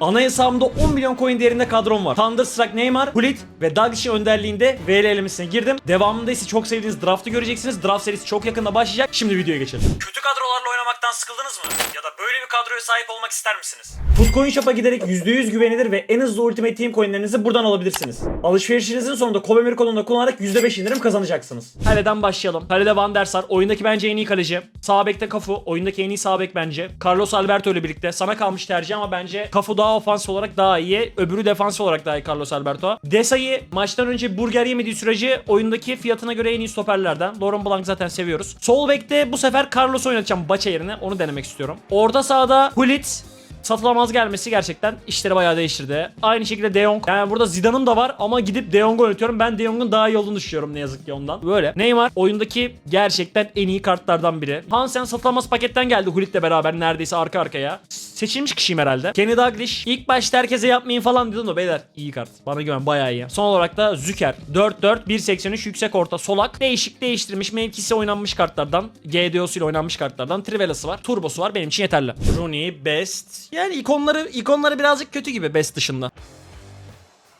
Ana hesabımda 10 milyon coin değerinde kadrom var. Thunderstruck Neymar, Hulit ve Dalglish'in önderliğinde VL elemesine girdim. Devamında ise çok sevdiğiniz draftı göreceksiniz. Draft serisi çok yakında başlayacak. Şimdi videoya geçelim. Kötü kadrolarla oynamaktan sıkıldınız mı? Böyle bir kadroya sahip olmak ister misiniz? Footcoin Shop'a giderek %100 güvenilir ve en hızlı Ultimate Team coinlerinizi buradan alabilirsiniz. Alışverişinizin sonunda Kobemir kolonunu kullanarak %5 indirim kazanacaksınız. Kaleden başlayalım. Kalede Van der Sar. Oyundaki bence en iyi kaleci. Sağ bekte Cafu. Oyundaki en iyi sağ bek bence. Carlos Alberto ile birlikte. Sana kalmış tercih ama bence Cafu daha ofans olarak daha iyi. Öbürü defans olarak daha iyi Carlos Alberto. Desa'yı maçtan önce burger yemediği sürece oyundaki fiyatına göre en iyi stoperlerden. Laurent Blanc zaten seviyoruz. Sol bekte bu sefer Carlos oynatacağım Baça yerine. Onu denemek istiyorum. Orta sahada Hulit satılamaz gelmesi gerçekten işleri bayağı değiştirdi. Aynı şekilde De Jong. Yani burada Zidane'ım da var ama gidip De Jong'u oynatıyorum. Ben De Jong'un daha iyi olduğunu düşünüyorum ne yazık ki ondan. Böyle. Neymar oyundaki gerçekten en iyi kartlardan biri. Hansen satılamaz paketten geldi Hullit'le beraber neredeyse arka arkaya. Seçilmiş kişiyim herhalde. Kenny Dalglish. İlk başta herkese yapmayın falan dedim de beyler iyi kart. Bana güven bayağı iyi. Son olarak da Züker. 4-4 1.83 yüksek orta solak. Değişik değiştirmiş mevkisi oynanmış kartlardan. GDO'su ile oynanmış kartlardan. Trivelası var. Turbosu var. Benim için yeterli. Rooney, Best. Yani ikonları ikonları birazcık kötü gibi Best dışında.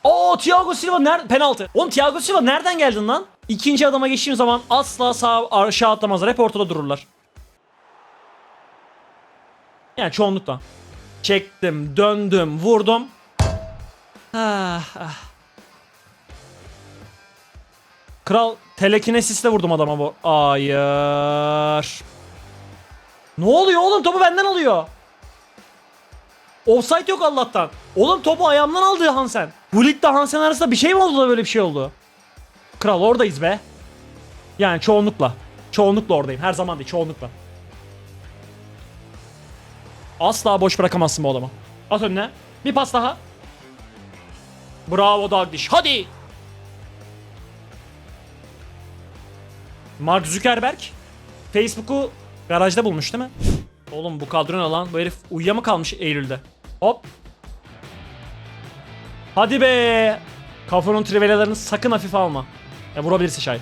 Oo Thiago Silva nerede? Penaltı. Oğlum Thiago Silva nereden geldin lan? İkinci adama geçtiğim zaman asla sağ aşağı atlamazlar. Hep ortada dururlar. Yani çoğunlukla. Çektim, döndüm, vurdum. Ah, ah. Kral telekinesisle vurdum adama bu. Hayır. Ne oluyor oğlum? Topu benden alıyor. Offside yok Allah'tan. Oğlum topu ayağımdan aldı Hansen. Gullit de Hansen arasında bir şey mi oldu da böyle bir şey oldu? Kral oradayız be. Yani çoğunlukla. Çoğunlukla oradayım. Her zaman değil çoğunlukla. Asla boş bırakamazsın bu adamı. At önüne. Bir pas daha. Bravo Dagdiş. Hadi. Mark Zuckerberg Facebook'u garajda bulmuş değil mi? Oğlum bu kadro ne lan? Bu herif uyuya mı kalmış Eylül'de? Hop. Hadi be. Kafanın trivelalarını sakın hafife alma. Ya vurabilirse şayet.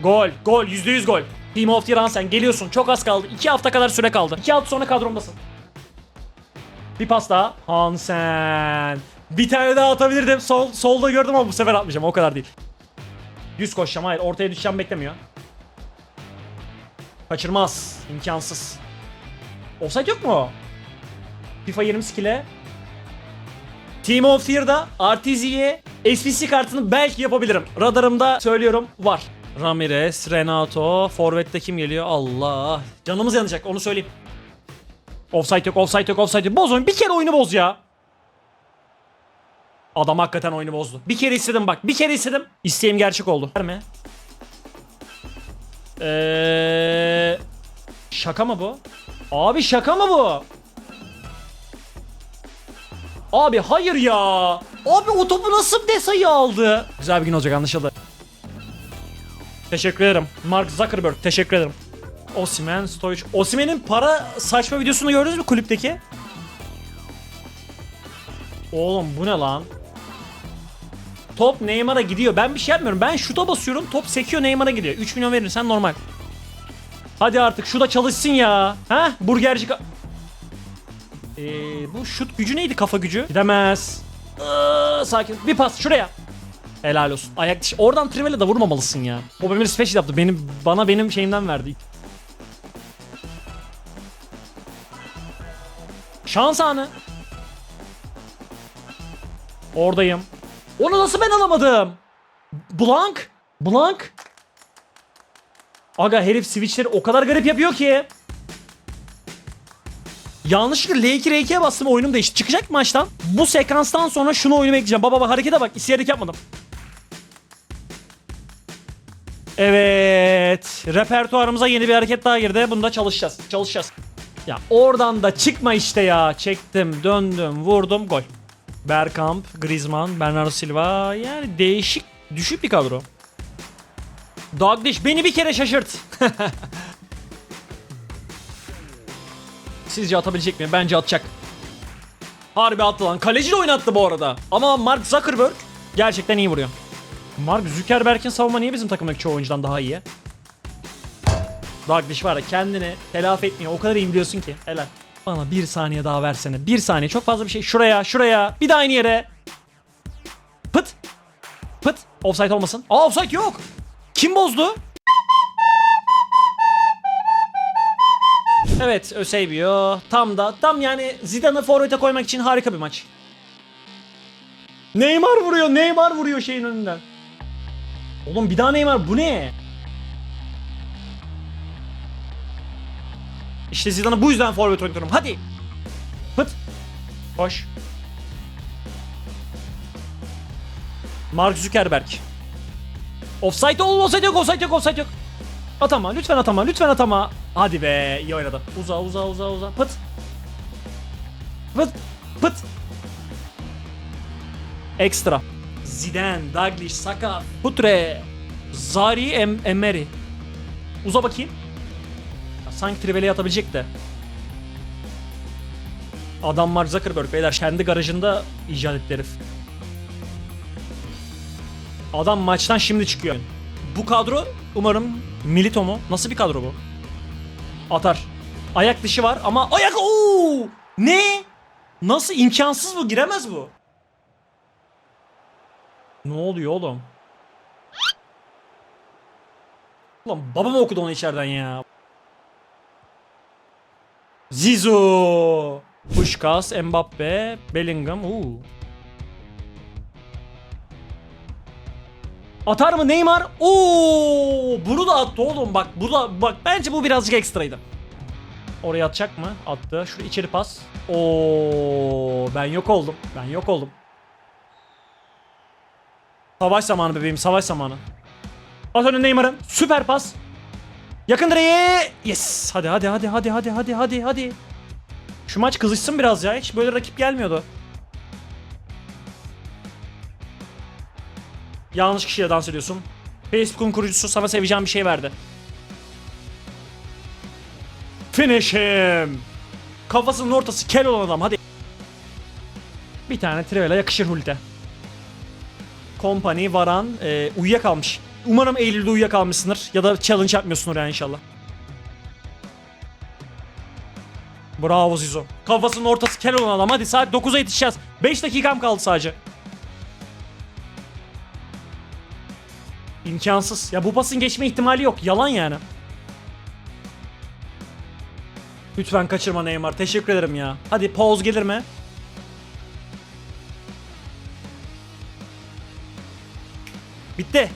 Gol. Gol. %100 gol. Team of the Year Hansen geliyorsun. Çok az kaldı. 2 hafta kadar süre kaldı. 2 hafta sonra kadromdasın. Bir pas daha. Hansen. Bir tane daha atabilirdim. Sol, solda gördüm ama bu sefer atmayacağım. O kadar değil. Düz koşacağım. Hayır. Ortaya düşeceğim beklemiyor. Kaçırmaz. İmkansız. Offside yok mu? FIFA 20 skill'e Team of the Year'da RTZ'ye SPC kartını belki yapabilirim. Radarımda söylüyorum var. Ramirez, Renato, Forvet'te kim geliyor? Allah. Canımız yanacak onu söyleyeyim. Offside yok, offside yok, offside yok. Boz oyunu. Bir kere oyunu boz ya. Adam hakikaten oyunu bozdu. Bir kere istedim bak. Bir kere istedim. İsteğim gerçek oldu. Verme. Eee... Şaka mı bu? Abi şaka mı bu? Abi hayır ya. Abi o topu nasıl Desa'yı aldı? Güzel bir gün olacak anlaşıldı. Teşekkür ederim. Mark Zuckerberg teşekkür ederim. Osimen, Stoic. Osimen'in para saçma videosunu gördünüz mü kulüpteki? Oğlum bu ne lan? Top Neymar'a gidiyor. Ben bir şey yapmıyorum. Ben şuta basıyorum. Top sekiyor Neymar'a gidiyor. 3 milyon verirsen normal. Hadi artık şu da çalışsın ya. Ha? Burgerci ee, bu şut gücü neydi kafa gücü? Gidemez. Iıı, sakin. Bir pas şuraya. Helal olsun. Ayak dışı. Oradan Trivela da vurmamalısın ya. O benim special yaptı. Benim bana benim şeyimden verdi. Şans anı. Oradayım. Onu nasıl ben alamadım? Blank. Blank. Aga herif switchleri o kadar garip yapıyor ki. Yanlışlıkla L2 R2'ye bastım oyunum değişti. Çıkacak maçtan? Bu sekanstan sonra şunu oyunu ekleyeceğim. Baba baba harekete bak. İsteyerek yapmadım. Evet. Repertuarımıza yeni bir hareket daha girdi. Bunda çalışacağız. Çalışacağız. Ya oradan da çıkma işte ya. Çektim, döndüm, vurdum, gol. Bergkamp, Griezmann, Bernardo Silva. Yani değişik, düşük bir kadro. Dogdish beni bir kere şaşırt. Sizce atabilecek mi? Bence atacak. Harbi attı lan. Kaleci de oynattı bu arada. Ama Mark Zuckerberg gerçekten iyi vuruyor. Mark Zuckerberg'in savunma niye bizim takımdaki çoğu oyuncudan daha iyi? Douglas var ya kendini telafi etmiyor. O kadar iyi biliyorsun ki. Helal. Bana bir saniye daha versene. Bir saniye. Çok fazla bir şey. Şuraya, şuraya. Bir daha aynı yere. Pıt. Pıt. Offside olmasın. Aa offside yok. Kim bozdu? Evet Öseybio tam da tam yani Zidane'ı forvete koymak için harika bir maç. Neymar vuruyor Neymar vuruyor şeyin önünden. Oğlum bir daha Neymar bu ne? İşte Zidane'ı bu yüzden forvet oynatıyorum. Hadi. Pıt. Koş. Mark Zuckerberg. Offside ol, offside yok, offside yok, offside yok. Atama, lütfen atama, lütfen atama. Hadi be, iyi oynadı. Uza, uza, uza, uza. Pıt. Pıt. Pıt. Ekstra. Zidane, Daglish, Saka, Putre, Zari, em Emery. Uza bakayım. Ya sanki Trivele'ye atabilecek de. Adam Mark Zuckerberg beyler kendi garajında icat etti herif. Adam maçtan şimdi çıkıyor. Bu kadro umarım Milito mu? Nasıl bir kadro bu? Atar. Ayak dışı var ama ayak ooo! Ne? Nasıl imkansız bu? Giremez bu. Ne oluyor oğlum? Ulan babam okudu onu içeriden ya. Zizo. Puskas, Mbappe, Bellingham. Uuu. Atar mı Neymar? Oo! Bunu da attı oğlum bak. Bu da bak bence bu birazcık ekstraydı. Oraya atacak mı? Attı. Şu içeri pas. Oo! Ben yok oldum. Ben yok oldum. Savaş zamanı bebeğim, savaş zamanı. At önüne Neymar'ın. Süper pas. Yakın direğe. Yes. Hadi hadi hadi hadi hadi hadi hadi hadi. Şu maç kızışsın biraz ya. Hiç böyle rakip gelmiyordu. Yanlış kişiyle dans ediyorsun. Facebook'un kurucusu sana seveceğim bir şey verdi. Finish him. Kafasının ortası kel olan adam hadi. Bir tane Trivela yakışır Hult'e. Company, Varan e, uyuyakalmış. Umarım Eylül'de uyuyakalmışsındır. Ya da challenge yapmıyorsundur yani inşallah. Bravo Zizo. Kafasının ortası kel olan adam. Hadi saat 9'a yetişeceğiz. 5 dakikam kaldı sadece. İmkansız. Ya bu pasın geçme ihtimali yok. Yalan yani. Lütfen kaçırma Neymar. Teşekkür ederim ya. Hadi pause gelir mi? Bitti.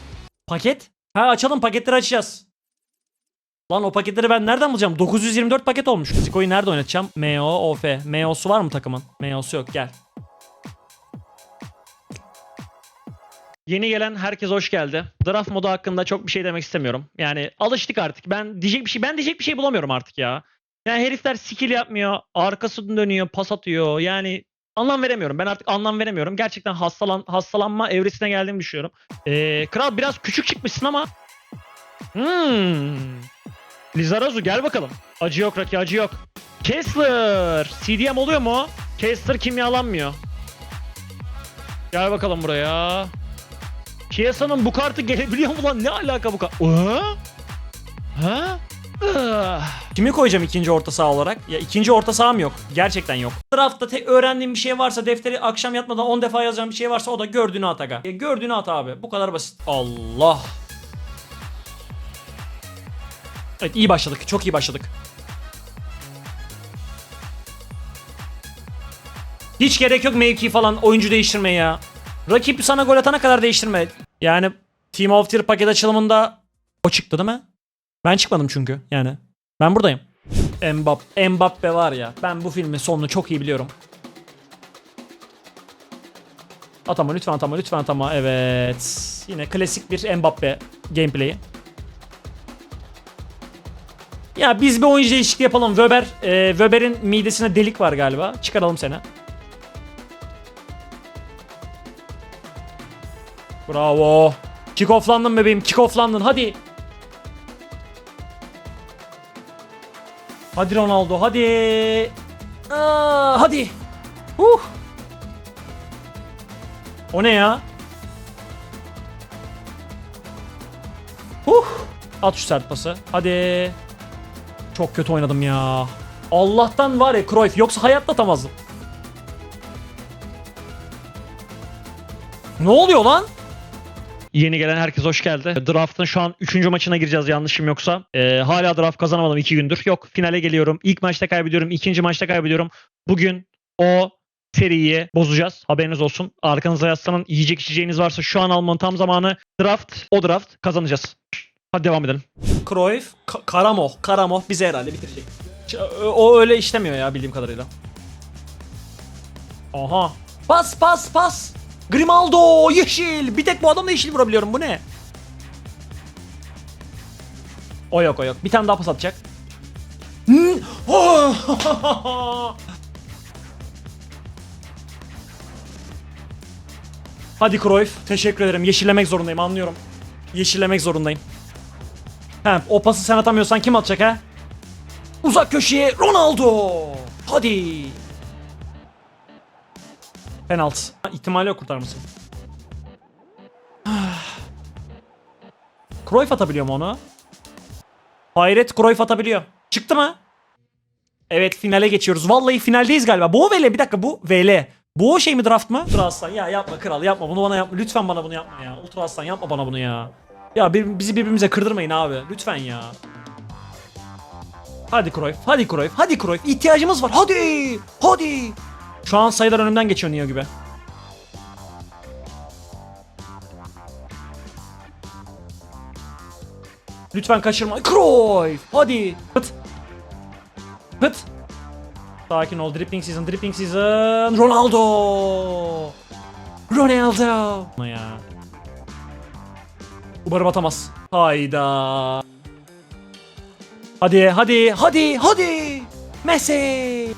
Paket? Ha açalım paketleri açacağız. Lan o paketleri ben nereden bulacağım? 924 paket olmuş. Ziko'yu nerede oynatacağım? MO, OF. MO'su var mı takımın? MO'su yok gel. Yeni gelen herkes hoş geldi. Draft modu hakkında çok bir şey demek istemiyorum. Yani alıştık artık. Ben diyecek bir şey ben diyecek bir şey bulamıyorum artık ya. Yani herifler skill yapmıyor, arkası dönüyor, pas atıyor. Yani anlam veremiyorum. Ben artık anlam veremiyorum. Gerçekten hastalan hastalanma evresine geldiğimi düşünüyorum. Ee, kral biraz küçük çıkmışsın ama Hmm. Lizarazu gel bakalım. Acı yok Raki acı yok. Kessler. CDM oluyor mu? Kessler kimyalanmıyor. Gel bakalım buraya. Chiesa'nın bu kartı gelebiliyor mu lan? Ne alaka bu kart? Ha? Ha? Ah. Kimi koyacağım ikinci orta saha olarak? Ya ikinci orta saham yok. Gerçekten yok. Draftta tek öğrendiğim bir şey varsa defteri akşam yatmadan 10 defa yazacağım bir şey varsa o da gördüğünü at aga. Ya gördüğünü at abi. Bu kadar basit. Allah. Evet iyi başladık. Çok iyi başladık. Hiç gerek yok mevki falan oyuncu değiştirmeye ya. Rakip sana gol atana kadar değiştirme. Yani Team of Tier paket açılımında o çıktı değil mi? Ben çıkmadım çünkü yani. Ben buradayım. Mbappe, Mbappe var ya. Ben bu filmin sonunu çok iyi biliyorum. Atama lütfen atama lütfen atama. Evet. Yine klasik bir Mbappe gameplay'i. Ya biz bir oyuncu değişikliği yapalım. Weber, e, Weber'in midesine delik var galiba. Çıkaralım seni. Bravo. Kick off'landın bebeğim. Kick off'landın. Hadi. Hadi Ronaldo. Hadi. Aa, hadi. Huh. O ne ya? Huh. At şu sert pası. Hadi. Çok kötü oynadım ya. Allah'tan var ya Cruyff yoksa hayatta atamazdım. Ne oluyor lan? Yeni gelen herkes hoş geldi. Draft'ın şu an 3. maçına gireceğiz yanlışım yoksa. Ee, hala draft kazanamadım 2 gündür. Yok finale geliyorum. İlk maçta kaybediyorum. ikinci maçta kaybediyorum. Bugün o seriyi bozacağız. Haberiniz olsun. Arkanıza yaslanın. Yiyecek içeceğiniz varsa şu an almanın tam zamanı. Draft, o draft kazanacağız. Hadi devam edelim. Cruyff, Ka- Karamov. Karamov bize herhalde bitirecek. O öyle işlemiyor ya bildiğim kadarıyla. Aha. Pas pas pas. Grimaldo yeşil. Bir tek bu adamla yeşil vurabiliyorum. Bu ne? O yok o yok. Bir tane daha pas atacak. Hmm. Oh! Hadi Cruyff. Teşekkür ederim. Yeşillemek zorundayım anlıyorum. Yeşillemek zorundayım. He, o pası sen atamıyorsan kim atacak ha? Uzak köşeye Ronaldo. Hadi. Penaltı. İhtimali yok kurtarması. Cruyff atabiliyor mu onu? Hayret Cruyff atabiliyor. Çıktı mı? Evet finale geçiyoruz. Vallahi finaldeyiz galiba. Bu VL bir dakika bu VL. Bu o şey mi draft mı? Ultra Aslan ya yapma kral yapma bunu bana yapma. Lütfen bana bunu yapma ya. Ultra Aslan yapma bana bunu ya. Ya bir- bizi birbirimize kırdırmayın abi. Lütfen ya. Hadi Cruyff, hadi Cruyff, hadi Cruyff. İhtiyacımız var. Hadi, hadi. Şu an sayılar önümden geçiyor Neo gibi. Lütfen kaçırma. Cruyff, hadi. Pıt. Pıt. Sakin ol. Dripping season, dripping season. Ronaldo. Ronaldo. Ya. Umarım atamaz. Hayda. Hadi hadi hadi hadi. Messi.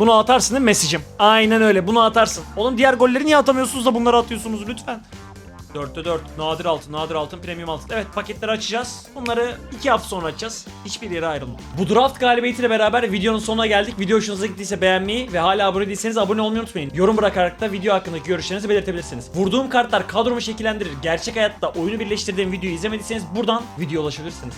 Bunu atarsın değil mi Messi'cim? Aynen öyle bunu atarsın. Oğlum diğer golleri niye atamıyorsunuz da bunları atıyorsunuz lütfen. 4'te 4. Nadir altın, nadir altın, premium altın. Evet paketleri açacağız. Bunları 2 hafta sonra açacağız. Hiçbir yere ayrılma. Bu draft galibiyetiyle beraber videonun sonuna geldik. Video hoşunuza gittiyse beğenmeyi ve hala abone değilseniz abone olmayı unutmayın. Yorum bırakarak da video hakkındaki görüşlerinizi belirtebilirsiniz. Vurduğum kartlar kadromu şekillendirir. Gerçek hayatta oyunu birleştirdiğim videoyu izlemediyseniz buradan video ulaşabilirsiniz.